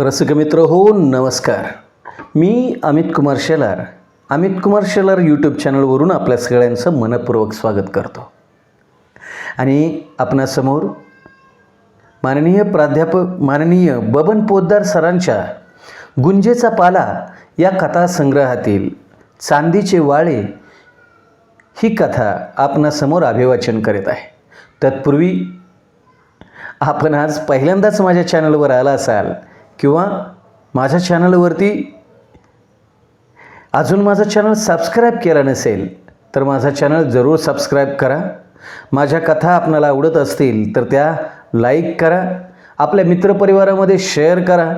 रसिकमित्र हो नमस्कार. मी अमित कुमार शेलार. अमित कुमार शेलार यूट्यूब चॅनलवरून आपल्या सगळ्यांचं मनपूर्वक स्वागत करतो. आणि आपणासमोर माननीय प्राध्यापक माननीय बबन पोद्दार सरांच्या गुंजेचा पाला या कथासंग्रहातील चांदीचे वाळे ही कथा आपणासमोर अभिवाचन करीत आहे. तत्पूर्वी आपण आज पहिल्यांदाच माझ्या चॅनलवर आला असाल किंवा माझ्या चॅनलवरती अजून माझं चॅनल सबस्क्राईब केला नसेल तर माझा चॅनल जरूर सबस्क्राईब करा. माझ्या कथा आपणाला आवडत असतील तर त्या लाईक करा. आपल्या मित्रपरिवारामध्ये शेअर करा.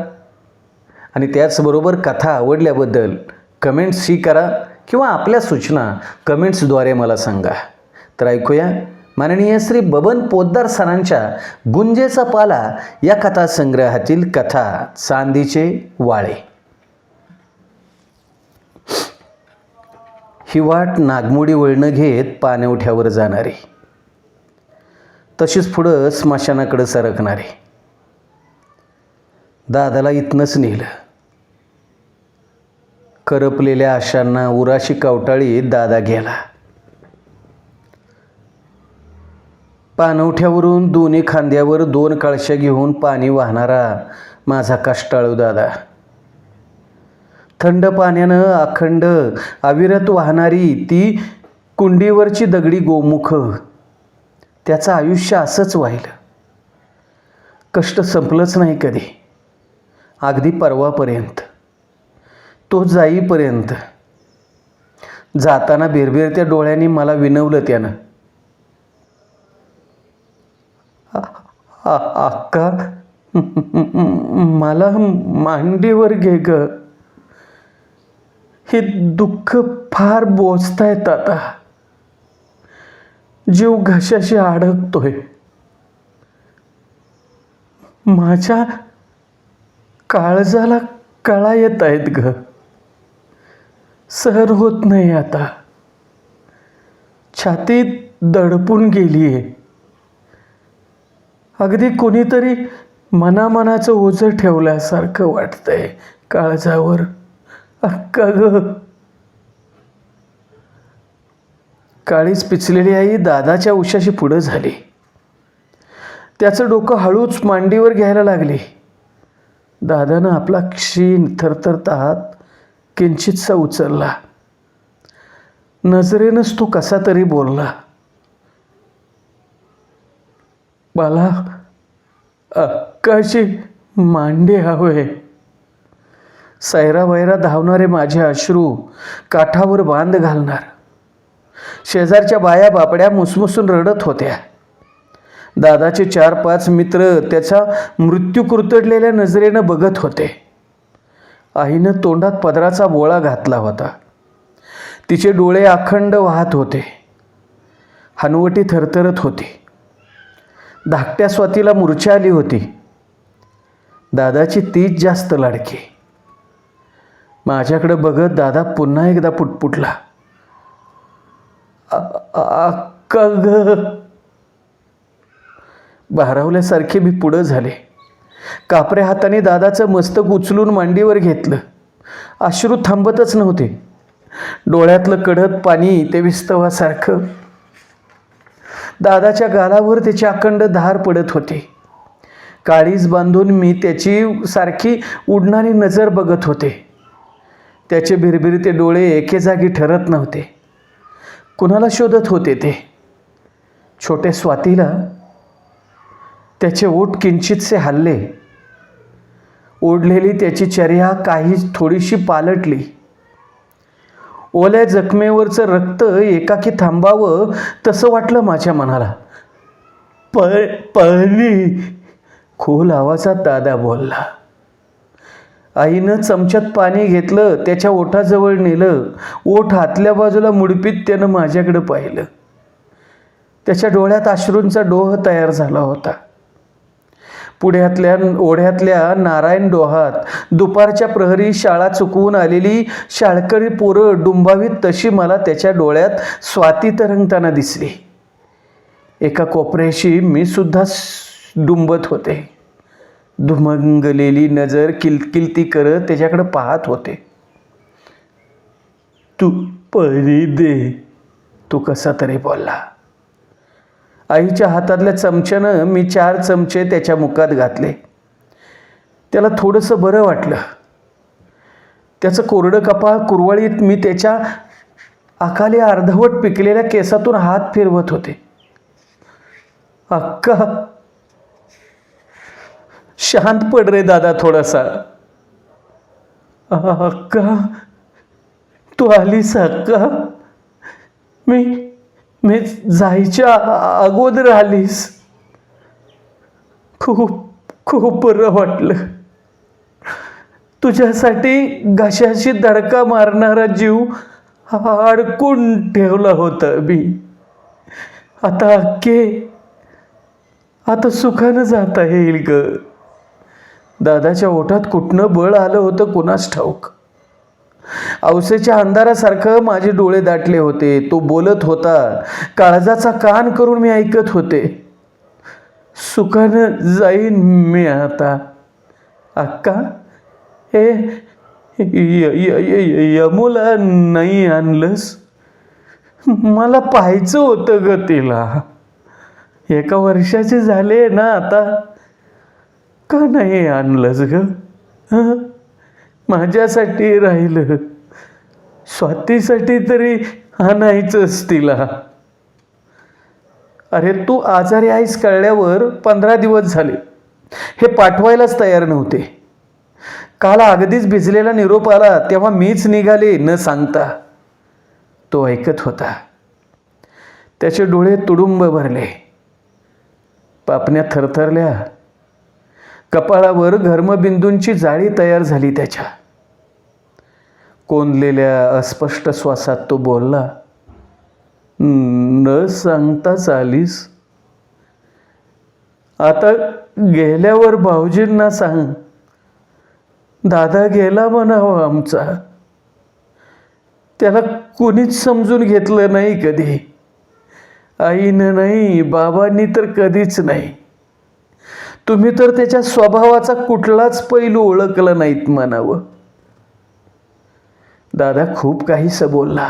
आणि त्याचबरोबर कथा आवडल्याबद्दल कमेंट्सही करा किंवा आपल्या सूचना कमेंट्सद्वारे मला सांगा. तर ऐकूया. माननीय श्री बबन पोद्दार सरांच्या गुंजेचा पाला या कथासंग्रहातील कथा चांदीचे वाळे. ही वाट नागमोडी वळणं घेत पाणवठ्यावर जाणारी. तशीच पुढं स्मशानाकडं सरकणारे. दादाला इथनंच नेलं. करपलेल्या आशांना उराशी कवटाळीत दादा गेला. पानवठ्यावरून दोन्ही खांद्यावर दोन कळशा घेऊन पाणी वाहणारा माझा कष्टाळू दादा. थंड पाण्यानं अखंड अविरत वाहणारी ती कुंडीवरची दगडी गोमुख. त्याचं आयुष्य असंच वाहिलं. कष्ट संपलंच नाही कधी. अगदी परवापर्यंत. तो जाईपर्यंत. जाताना बिरबिरत्या डोळ्यांनी मला विनवलं त्यानं. अक्का मला मांडीवर घे ग. हे दुःख फार बोचतायत आता. जीव घशाशी अडकतोय. माझ्या काळजाला कळा येत आहेत ग. सहर होत नाही आता. छातीत दडपून गेली आहे अगदी कोणीतरी मनामनाचं ओझं ठेवल्यासारखं वाटतंय काळजावर. अक्का ग. काळीच पिचलेली आई दादाच्या उशाशी पुढं झाली. त्याचं डोकं हळूच मांडीवर घ्यायला लागली. दादानं आपला क्षीण थरथरता हात किंचितसा उचलला. नजरेनंच तो कसा तरी बोलला. मला अक्काशी मांडे हवे सैरा वैरा धावणारे माझे अश्रू काठावर बांध घालणार. शेजारच्या बाया बापड्या मुसमुसून रडत होत्या. दादाचे चार पाच मित्र त्याचा मृत्यू कुरतडलेल्या नजरेनं बघत होते. आईनं तोंडात पदराचा बोळा घातला होता. तिचे डोळे अखंड वाहत होते. हनवटी थरथरत होती. धाकट्या स्वातीला मूर्छा आली होती. दादाची तीच जास्त लाडकी. माझ्याकडं बघत दादा पुन्हा एकदा पुटपुटला. अक्का ग. भारावल्यासारखे मी पुढं झाले. कापऱ्या हाताने दादाचं मस्तक उचलून मांडीवर घेतलं. अश्रू थांबतच नव्हते. डोळ्यातलं कढत पाणी ते विस्तवासारखं दादाच्या गालावर त्याची अखंड धार पडत होती. काळीज बांधून मी त्याची सारखी उडणारी नजर बघत होते. त्याचे भिरभिरते डोळे एके जागी ठरत नव्हते. कुणाला शोधत होते ते? छोट्या स्वातीला? त्याचे ओठ किंचितसे हल्ले. ओढलेली त्याची चर्या काही थोडीशी पालटली. ओल्या जखमेवरचं रक्त एकाकी थांबावं तसं वाटलं माझ्या मनाला. प पाणी खोल आवाजात दादा बोलला. आईनं चमच्यात पाणी घेतलं त्याच्या ओठाजवळ नेलं ओठ हातल्या बाजूला मुडपीत त्यानं माझ्याकडं पाहिलं. त्याच्या डोळ्यात अश्रूंचा डोह तयार झाला होता. पुढ्यातल्या ओढ्यातल्या नारायण डोहात. दुपारच्या प्रहरी शाळा चुकवून आलेली शाळकरी पोरं डुंबावीत तशी मला त्याच्या डोळ्यात स्वाती तरंगताना दिसली. एका कोपऱ्याशी मी सुद्धा डुंबत होते. धुमंगलेली नजर किलकिलती करत त्याच्याकडे पाहत होते. तू परी दे तू कसा तरी बोलला. आईच्या हातातल्या चमच्यानं मी चार चमचे त्याच्या मुखात घातले. त्याला थोडंसं बरं वाटलं. त्याचं कोरडं कपाळ कुरवळीत मी त्याच्या अकाली अर्धवट पिकलेल्या केसातून हात फिरवत होते. अक्का! शांत पड रे दादा थोडासा. अक्का! तू आलीस अक्का? मी मी जायच्या अगोदर आलीस. खूप खूप बरं वाटलं. तुझ्यासाठी घशाशी धडका मारणारा जीव अडकून ठेवला होता मी. आता अक्के आता सुखानं जाता येईल ग. दादाच्या ओठात कुठनं बळ आलं होतं कुणास ठाऊक? औसेच्या अंधारासारखं माझे डोळे दाटले होते. तो बोलत होता काळजाचा कान करून मी ऐकत होते. सुखानं जाईन मी आता. अक्का हे यमुला नाही आणलंस? मला पाहायचं होतं ग तिला. एका वर्षाचे झाले ना आता. का नाही आणलंस ग? हं? माझ्यासाठी राहिलं. स्वातीसाठी तरी आणायचंच तिला अरे तू आजारी आहेस कळल्यावर पंधरा दिवस झाले. हे पाठवायलाच तयार नव्हते. काल अगदीच भिजलेला निरोप आला तेव्हा मीच निघाले न सांगता. तो ऐकत होता. त्याचे डोळे तुडुंब भरले. पापण्या थरथरल्या. कपाळावर घर्मबिंदूंची जाळी तयार झाली त्याच्या. कोंदलेल्या अस्पष्ट श्वासात तो बोलला न सांगताच आलीस. आता गेल्यावर भाऊजींना सांग. दादा गेला म्हणावं आमचा. त्याला कोणीच समजून घेतलं नाही कधी. आईनं नाही बाबांनी तर कधीच नाही. तुम्ही तर त्याच्या स्वभावाचा कुठलाच पैलू ओळखला नाहीत म्हणावं. दादा खूप काहीसं बोलला.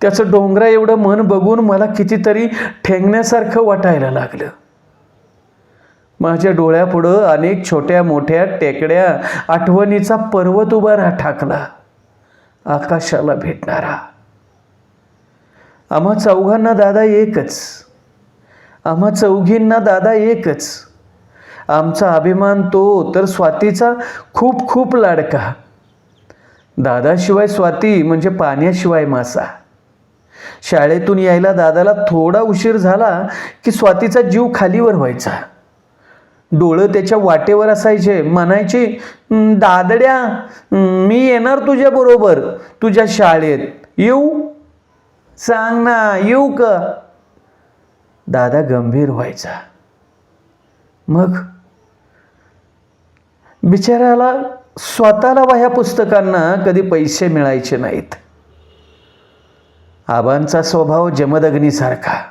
त्याचं डोंगरा एवढं मन बघून मला कितीतरी ठेंगण्यासारखं वाटायला लागलं. माझ्या डोळ्यापुढं अनेक छोट्या मोठ्या टेकड्या आठवणीचा पर्वत उभा रा ठाकला. आकाशाला भेटणारा. आम्हा चौघांना दादा एकच. आम्हा चौघींना दादा एकच. आमचा अभिमान तो तर स्वातीचा खूप खूप लाडका. दादाशिवाय स्वाती म्हणजे पाण्याशिवाय मासा. शाळेतून यायला दादाला थोडा उशीर झाला की स्वातीचा जीव खालीवर व्हायचा. डोळं त्याच्या वाटेवर असायचे म्हणायचे दादड्या मी येणार तुझ्या बरोबर तुझ्या शाळेत. येऊ? सांग ना येऊ का? दादा गंभीर व्हायचा. मग बिचाऱ्याला स्वतःला वह्या पुस्तकांना कधी पैसे मिळायचे नाहीत. आबांचा स्वभाव जमदग्नीसारखा.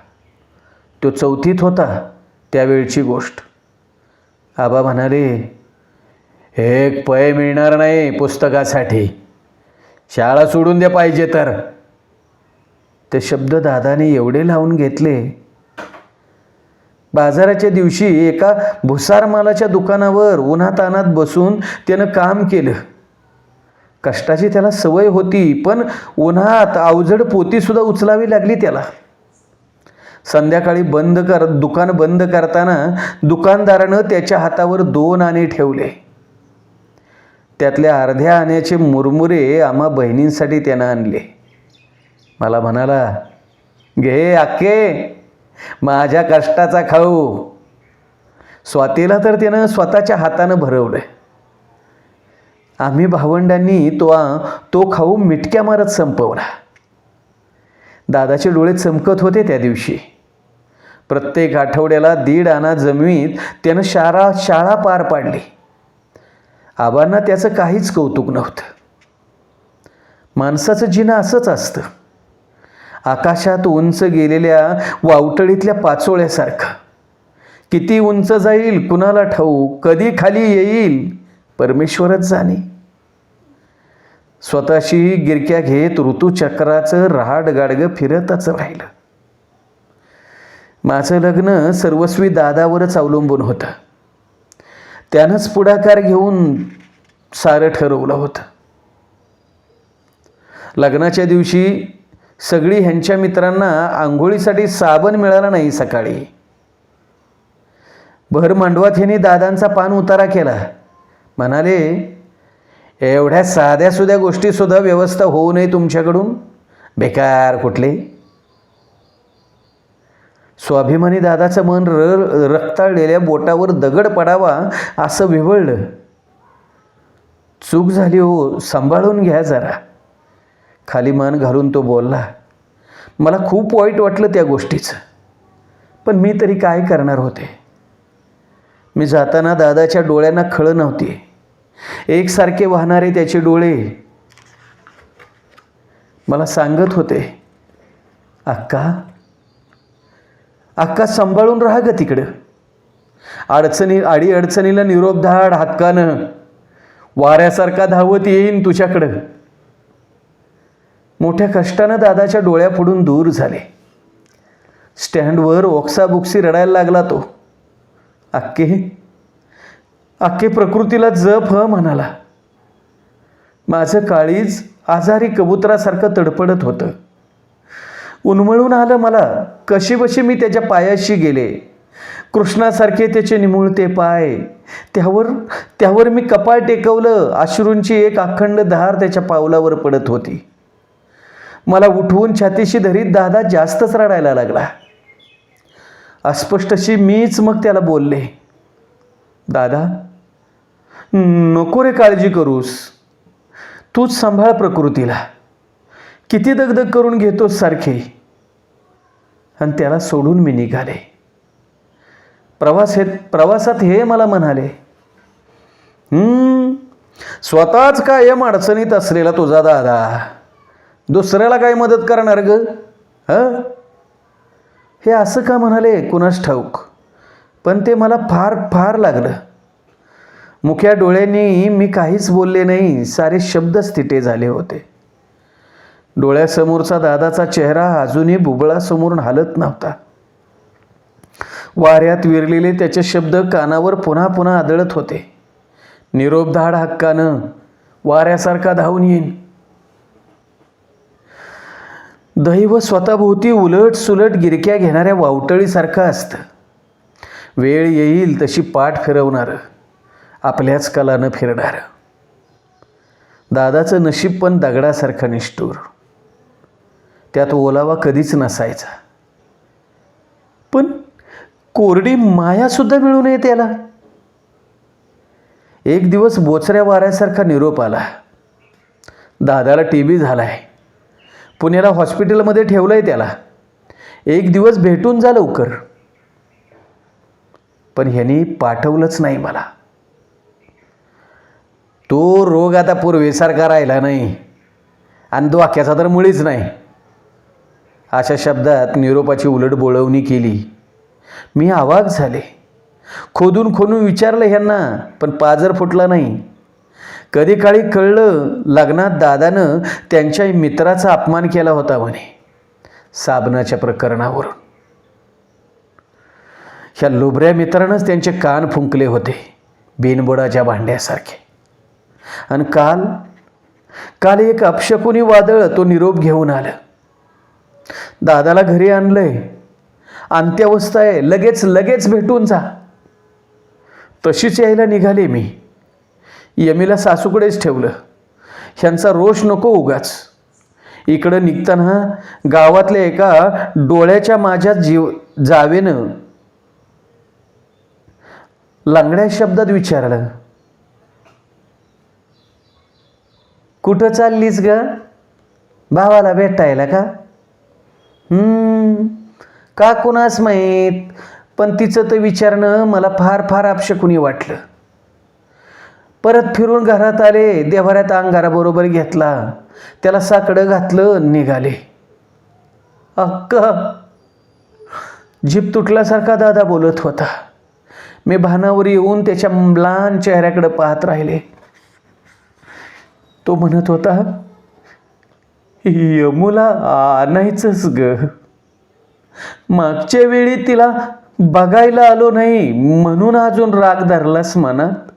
तो चौथीत होता त्यावेळची गोष्ट. आबा म्हणाले एक पय मिळणार नाही पुस्तकासाठी. शाळा सोडून द्या पाहिजे तर. ते शब्द दादाने एवढे लावून घेतले बाजाराच्या दिवशी एका भुसार मालाच्या दुकानावर उन्हातानात बसून त्यानं काम केलं. कष्टाची त्याला सवय होती पण उन्हात अवजड पोतीसुद्धा उचलावी लागली त्याला. संध्याकाळी बंद कर दुकान बंद करताना दुकानदारानं त्याच्या हातावर दोन आणे ठेवले. त्यातल्या अर्ध्या आण्याचे मुरमुरे आम्हा बहिणींसाठी त्यानं आणले. मला म्हणाला घे आके माझ्या कष्टाचा खाऊ. स्वातीला तर त्यानं स्वतःच्या हातानं भरवलं आम्ही भावंडांनी तो तो खाऊ मिटक्या मारत संपवला. दादाचे डोळे चमकत होते त्या दिवशी. प्रत्येक आठवड्याला दीड आणा जमिनीत त्यानं शाळा शाळा पार पाडली. आबांना त्याचं काहीच कौतुक नव्हतं. माणसाचं जिणं असंच असतं. आकाशात उंच गेलेल्या वावटळीतल्या पाचोळ्यासारखं. किती उंच जाईल कुणाला ठाऊक कधी खाली येईल परमेश्वरच जाणे. स्वतःशी गिरक्या घेत ऋतुचक्राचं रहाड गाडगं फिरतच राहिलं. माझं लग्न सर्वस्वी दादावरच अवलंबून होतं. त्यानंच पुढाकार घेऊन सारं ठरवलं होतं. लग्नाच्या दिवशी सगळी ह्यांच्या मित्रांना आंघोळीसाठी साबण मिळाला नाही सकाळी. भर मांडवात ह्यांनी दादांचा पान उतारा केला. म्हणाले एवढ्या साध्या सुध्या गोष्टीसुद्धा व्यवस्था होऊ नये तुमच्याकडून? बेकार कुठले? स्वाभिमानी दादाचं मन र रक्ताळलेल्या बोटावर दगड पडावा असं विवळलं. चूक झाली हो सांभाळून घ्या जरा. खाली मान घालून तो बोलला मला खूप वाईट वाटलं त्या गोष्टीचं पण मी तरी काय करणार होते? मी जाताना दादाच्या डोळ्यांना खळं नव्हती. एकसारखे वाहणारे त्याचे डोळे मला सांगत होते अक्का अक्का सांभाळून राहा ग तिकडं. अडचणी आडी अडचणीला निरोप धाड हक्कानं. वाऱ्यासारखा धावत येईन तुझ्याकडं. मोठ्या कष्टानं दादाच्या डोळ्यापुढून दूर झाले. स्टँडवर ओक्साबुक्सी रडायला लागला तो. अक्के अक्के प्रकृतीला जप ह म्हणाला. माझं काळीज आजारी कबुतरासारखं तडपडत होतं. उन्मळून आलं मला कशीबशी मी त्याच्या पायाशी गेले. कृष्णासारखे त्याचे निमुळते पाय त्यावर त्यावर मी कपाळ टेकवलं अश्रूंची एक अखंड धार त्याच्या पावलावर पडत होती. मला उठवून छातीशी धरीत दादा जास्तच रडायला लागला. अस्पष्टशी मीच मग त्याला बोलले दादा नको रे काळजी करूस. तूच सांभाळ प्रकृतीला. किती दगदग करून घेतोस सारखे. आणि त्याला सोडून मी निघाले. प्रवास हे प्रवासात हे मला म्हणाले स्वतःच कायम अडचणीत असलेला तुझा दादा. दुसऱ्याला काय मदत करणार ग? हं? हे असं का म्हणाले कुणास ठाऊक? पण ते मला फार फार लागलं. मुख्या डोळ्यांनी मी काहीच बोलले नाही सारे शब्दच तिटे झाले होते. डोळ्यासमोरचा दादाचा चेहरा अजूनही बुबळासमोरून हालत नव्हता. वाऱ्यात विरलेले त्याचे शब्द कानावर पुन्हा पुन्हा आदळत होते. निरोप धाड हक्कानं. वाऱ्यासारखा धावून येईन. दैव स्वतःभोवती उलट सुलट गिरक्या घेणाऱ्या वावटळीसारखं असतं. वेळ येईल तशी पाठ फिरवणारं आपल्याच कलानं फिरणारं. दादाचं नशीब पण दगडासारखं निष्ठूर. त्यात ओलावा कधीच नसायचा. पण कोरडी मायासुद्धा मिळू नये त्याला. एक दिवस बोचऱ्या वाऱ्यासारखा निरोप आला. दादाला टी बी झाला आहे पुण्याला हॉस्पिटलमध्ये ठेवलं आहे त्याला. एक दिवस भेटून जा लवकर. पण ह्यांनी पाठवलंच नाही मला. तो रोग आता पूर्वेसारखा राहिला नाही. आणि धोक्याचा तर मुळीच नाही. अशा शब्दात निरोपाची उलट बोळवणी केली. मी आवाक झाले. खोदून खोदून विचारलं ह्यांना पण पाजर फुटला नाही. कधी काळी कळलं लग्नात दादानं त्यांच्या मित्राचा अपमान केला होता म्हणे. साबणाच्या प्रकरणावरून. ह्या लुबऱ्या मित्रानंच त्यांचे कान फुंकले होते बिनबोडाच्या भांड्यासारखे. आणि काल काल एक अपशकुनी वादळ तो निरोप घेऊन आलं. दादाला घरी आणलंय. अंत्यावस्था आहे लगेच लगेच भेटून जा. तशीच यायला निघाले मी. यमीला सासूकडेच ठेवलं. ह्यांचा रोष नको उगाच. इकडं निघताना गावातल्या एका डोळ्याच्या माझ्या जीव जावेनं लांगड्या शब्दात विचारलं कुठं चाललीस ग? भावाला भेटायला का? का कुणास माहीत? पण तिचं तर विचारणं मला फार फार अपशकुनी वाटलं. परत फिरून घरात आले देवाऱ्यात अंगाराबरोबर घेतला. त्याला साकडं घातलं निघाले. अक्का जीप तुटल्यासारखा दादा बोलत होता. मी भानावर येऊन त्याच्या लहान चेहऱ्याकडे पाहत राहिले. तो म्हणत होता यमुला आणायचंच ग. मागच्या वेळी तिला बघायला आलो नाही म्हणून अजून राग धरलास मनात?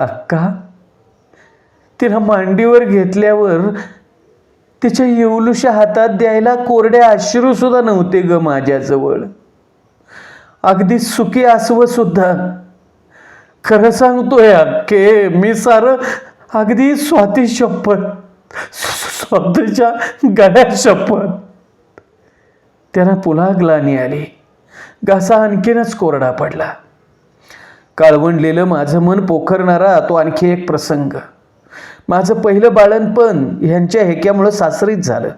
अक्का तिला मांडीवर घेतल्यावर तिच्या येवलुशा हातात द्यायला कोरडे अश्रूसुद्धा नव्हते ग माझ्याजवळ. अगदी सुखी आसव सुद्धा. खरं सांगतोय अक्के मी सारं अगदी स्वाती शपथ स्वतःच्या गळ्यात शपथ. त्यांना पुन्हा ग्लानी आली. घासा आणखीनच कोरडा पडला. काळवंडलेलं माझं मन पोखरणारा तो आणखी एक प्रसंग. माझं पहिलं बाळणपण ह्यांच्या हेक्यामुळं सासरीत झालं.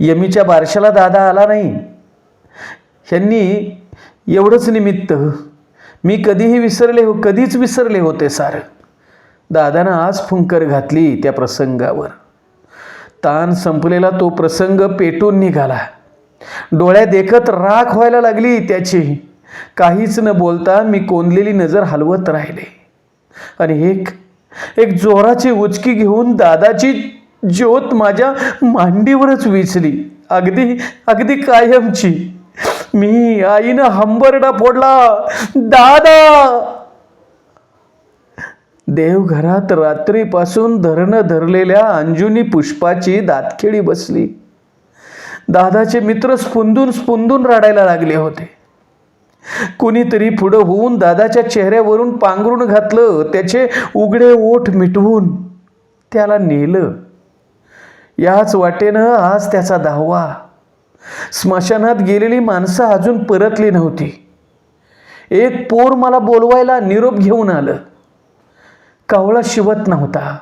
यमीच्या बारशाला दादा आला नाही. ह्यांनी एवढंच निमित्त मी कधीही विसरले हो कधीच विसरले होते सारं. दादानं आज फुंकर घातली त्या प्रसंगावर. ताण संपलेला तो प्रसंग पेटून निघाला. डोळ्या देखत राख व्हायला लागली त्याची. काहीच न बोलता मी कोंदलेली नजर हलवत राहिले. आणि एक एक जोराची उचकी घेऊन दादाची ज्योत माझ्या मांडीवरच विचली. अगदी अगदी कायमची. मी आईनं हंबरडा फोडला दादा! देवघरात रात्रीपासून धरणं धरलेल्या अंजुनी पुष्पाची दातखिळी बसली. दादाचे मित्र स्पुंदून स्पुंदून रडायला लागले होते. कुणीतरी पुढं होऊन दादाच्या चेहऱ्यावरून पांघरून घातलं त्याचे उघडे ओठ मिटवून त्याला नेलं. याच वाटेनं आज त्याचा दहावा. स्मशानात गेलेली माणसं अजून परतली नव्हती. एक पोर मला बोलवायला निरोप घेऊन आलं. कावळा शिवत नव्हता.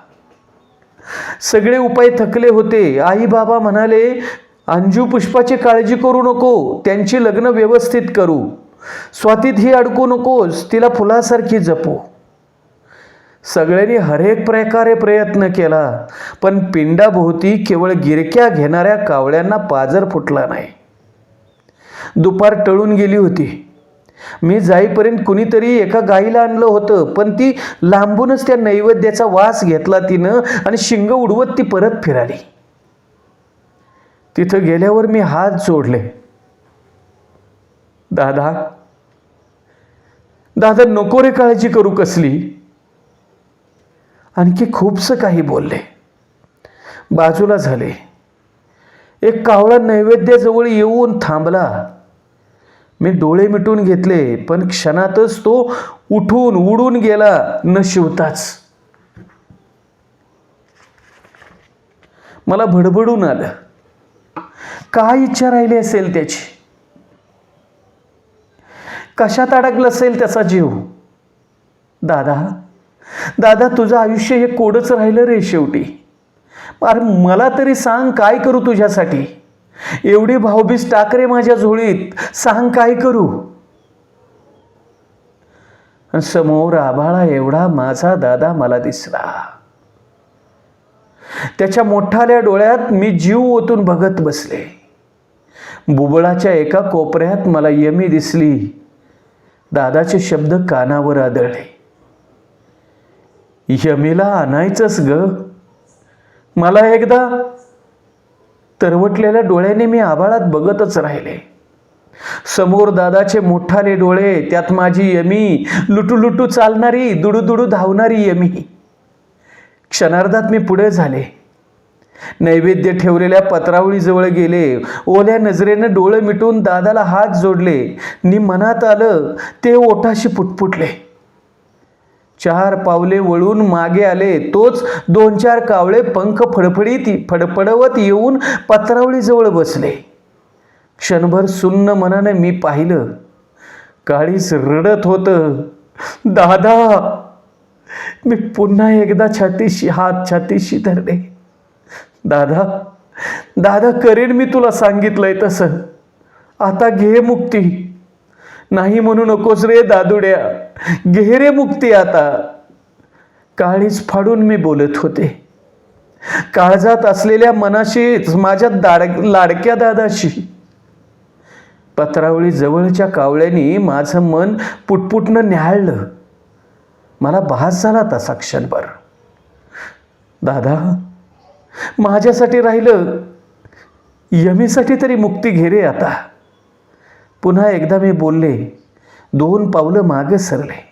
सगळे उपाय थकले होते. आई बाबा म्हणाले अंजू पुष्पाची काळजी करू नको त्यांची लग्न व्यवस्थित करू. स्वातीत ही अडकू नकोस तिला फुलासारखी जपू. सगळ्यांनी हरेक प्रकारे प्रयत्न केला पण पिंडाभोवती केवळ गिरक्या घेणाऱ्या कावळ्यांना पाजर फुटला नाही. दुपार टळून गेली होती. मी जाईपर्यंत कुणीतरी एका गाईला आणलं होतं पण ती लांबूनच त्या नैवेद्याचा वास घेतला तिनं आणि शिंग उडवत ती परत फिराली. तिथं गेल्यावर मी हात जोडले. दादा दादा नको रे काळजी करू कसली. आणखी खूपसं काही बोलले. बाजूला झाले. एक कावळा नैवेद्याजवळ येऊन थांबला. मी डोळे मिटून घेतले पण क्षणातच तो उठून उडून गेला न शिवताच मला भडभडून आलं. काय इच्छा राहिली असेल त्याची? कशात अडकलं असेल त्याचा जीव? दादा दादा तुझं आयुष्य हे कोडच राहिलं रे शेवटी. अरे मला तरी सांग काय करू तुझ्यासाठी? एवढी भाऊबीज टाकरे माझ्या झोळीत सांग काय करू? समोर आभाळा एवढा माझा दादा मला दिसला. त्याच्या मोठाल्या डोळ्यात मी जीव ओतून बघत बसले. बुबळाच्या एका कोपऱ्यात मला यमी दिसली. दादाचे शब्द कानावर आदळले. यमीला आणायचंच ग. मला एकदा तरवटलेल्या डोळ्याने मी आभाळात बघतच राहिले. समोर दादाचे मोठाले डोळे त्यात माझी यमी लुटू लुटू चालणारी दुडू दुडू धावणारी यमी. क्षणार्धात मी पुढे झाले. नैवेद्य ठेवलेल्या पत्रावळीजवळ गेले. ओल्या नजरेनं डोळे मिटून दादाला हात जोडले. नि मनात आलं ते ओठाशी पुटपुटले. चार पावले वळून मागे आले. तोच दोन चार कावळे पंख फडफडीत फडफडवत येऊन पत्रावळीजवळ बसले. क्षणभर सुन्न मनाने मी पाहिलं. काळीच रडत होतं. दादा मी पुन्हा एकदा छातीशी हात छातीशी धरले. दादा दादा करेन मी तुला सांगितलंय तसं. आता घे मुक्ती. नाही म्हणू नकोस रे दादुड्या घे रे मुक्ती आता. काळीच फाडून मी बोलत होते. काळजात असलेल्या मनाशीच माझ्या दाड लाडक्या दादाशी. पत्रावळी जवळच्या कावळ्यांनी माझं मन पुटपुटनं न्याहाळलं मला भास झाला तसा क्षणभर. दादा माझ्यासाठी राहिलं. यमीसाठी तरी मुक्ती घे रे आता. पुन्हा एकदा मी बोलले दोन पावलं मागं सरले.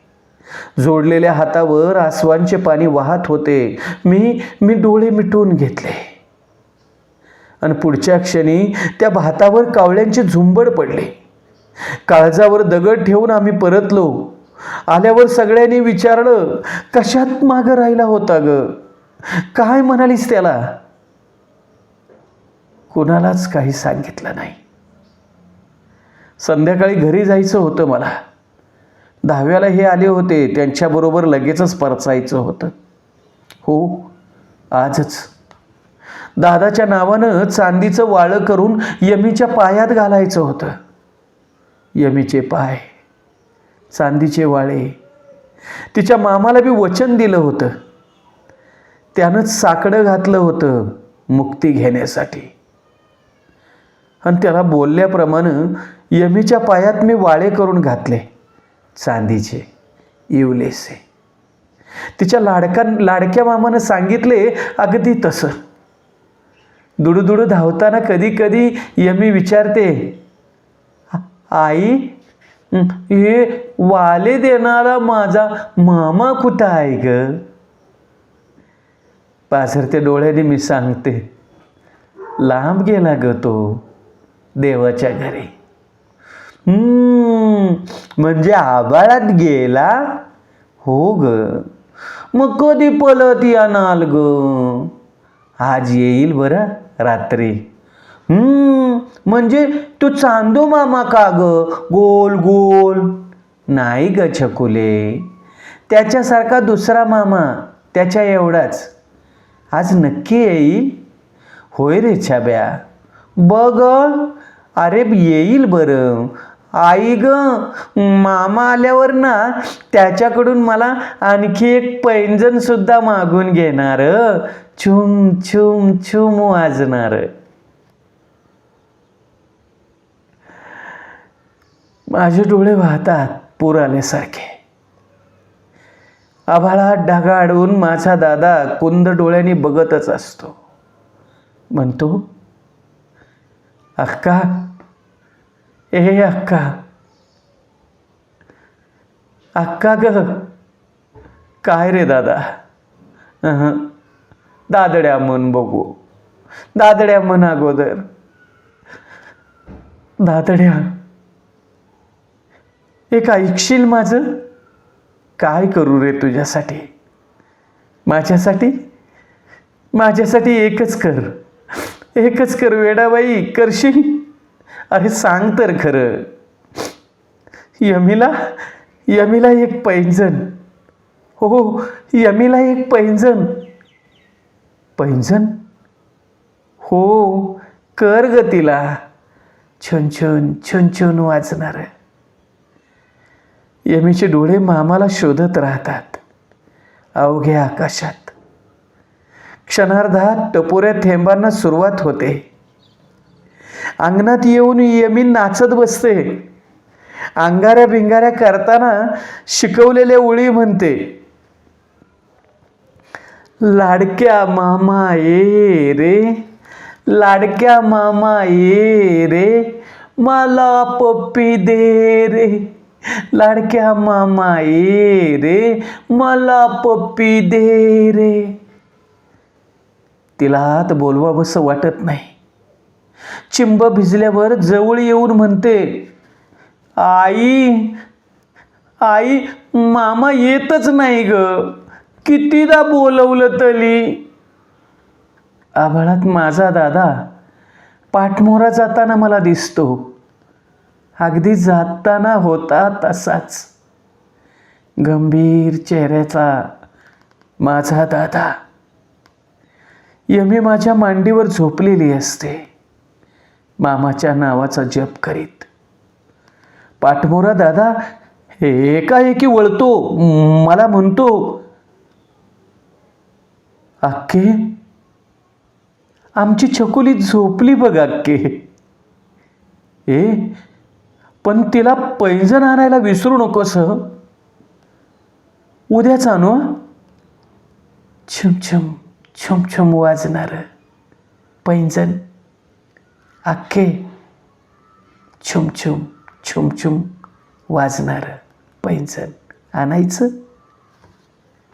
जोडलेल्या हातावर आसवांचे पाणी वाहत होते. मी मी डोळे मिटून घेतले. आणि पुढच्या क्षणी त्या भातावर कावळ्यांची झुंबड पडली. काळजावर दगड ठेवून आम्ही परतलो. आल्यावर सगळ्यांनी विचारलं कशात मागं राहिला होता ग? काय म्हणालीस त्याला? कुणालाच काही सांगितलं नाही. संध्याकाळी घरी जायचं होतं मला. दहाव्याला हे आले होते त्यांच्याबरोबर लगेचच परचायचं होतं. हो आजच. दादाच्या नावानं चांदीचं वाळं करून यमीच्या पायात घालायचं होतं. यमीचे पाय चांदीचे वाळे. तिच्या मामाला बी वचन दिलं होतं. त्यानंच साकडं घातलं होतं मुक्ती घेण्यासाठी. आणि त्याला बोलल्याप्रमाणे यमीच्या पायात मी वाळे करून घातले चांदीचे इवलेसे. तिच्या लाडका लाडक्या मामानं सांगितले अगदी तसं. दुडूदुडू धावताना कधी कधी यमी विचारते आई हे वाले देणारा माझा मामा कुठं आहे ग? पाझरते डोळ्याने मी सांगते लांब गेला ग तो देवाच्या घरी. म्हणजे आबाळात गेला? हो ग. मग कधी पलत येणार ग? आज येईल बरं रात्री. म्हणजे तू चांदो मामा का ग? गोल गोल. नाही ग छकुले. त्याच्यासारखा दुसरा मामा त्याच्या एवढाच. आज नक्की येईल? होय रे छाब्या. बघ अरे येईल बरं. आई ग मामा आल्यावर ना त्याच्याकडून मला आणखी एक पैंजण सुद्धा मागून घेणार. छुम छुम छुम वाजणार. माझे डोळे वाहतात पूर आल्यासारखे. आभाळात ढगा अडवून माझा दादा कुंद डोळ्यांनी बघतच असतो. म्हणतो अक्का ए अक्का अक्का ग काय रे दादा? दादड्या मन बघू दादड्या मन अगोदर दादड्या एक ऐकशील माझं? काय करू रे तुझ्यासाठी? माझ्यासाठी? माझ्यासाठी एकच कर. एकच कर वेडाबाई करशील? अरे सांग तर खरं. यमीला यमीला एक पैंजण. हो, हो यमीला एक पैंजण. पैंजण? हो कर ग तिला. छन छन छन छन वाजणार यमीचे डोळे मामाला शोधत राहतात. अवघ्या आकाशात. क्षणार्धात टपोऱ्या थेंबांना सुरुवात होते. अंगणात येऊन यमी नाचत बसते. अंगाऱ्या भिंगाऱ्या करताना शिकवलेल्या उळी म्हणते. लाडक्या मामा ये रे. लाडक्या मामा ये रे. मला पप्पी दे रे. लाडक्या मामा ये रे मला पप्पी दे रे. तिला आत बोलवा बस वाटत नाही. चिंब भिजल्यावर जवळ येऊन म्हणते आई आई मामा येतच नाही ग. कितीदा बोलवलं तरी. आभाळात माझा दादा पाठमोरा जाताना मला दिसतो. अगदी जाताना होता तसाच. गंभीर चेहऱ्याचा माझा दादा. यमी माझ्या मांडीवर झोपलेली असते. मामाच्या नावाचा जप करीत. पाठमोरा दादा एकाएकी वळतो. मला म्हणतो. अक्के आमची छकुली झोपली बघ अक्के. ए पण तिला पैंजण आणायला विसरू नकोस उद्याच आणू छमछम छमछम वाजणार पैंजण अख्खे छमछम छुम वाजणार पैंजण आणायचं?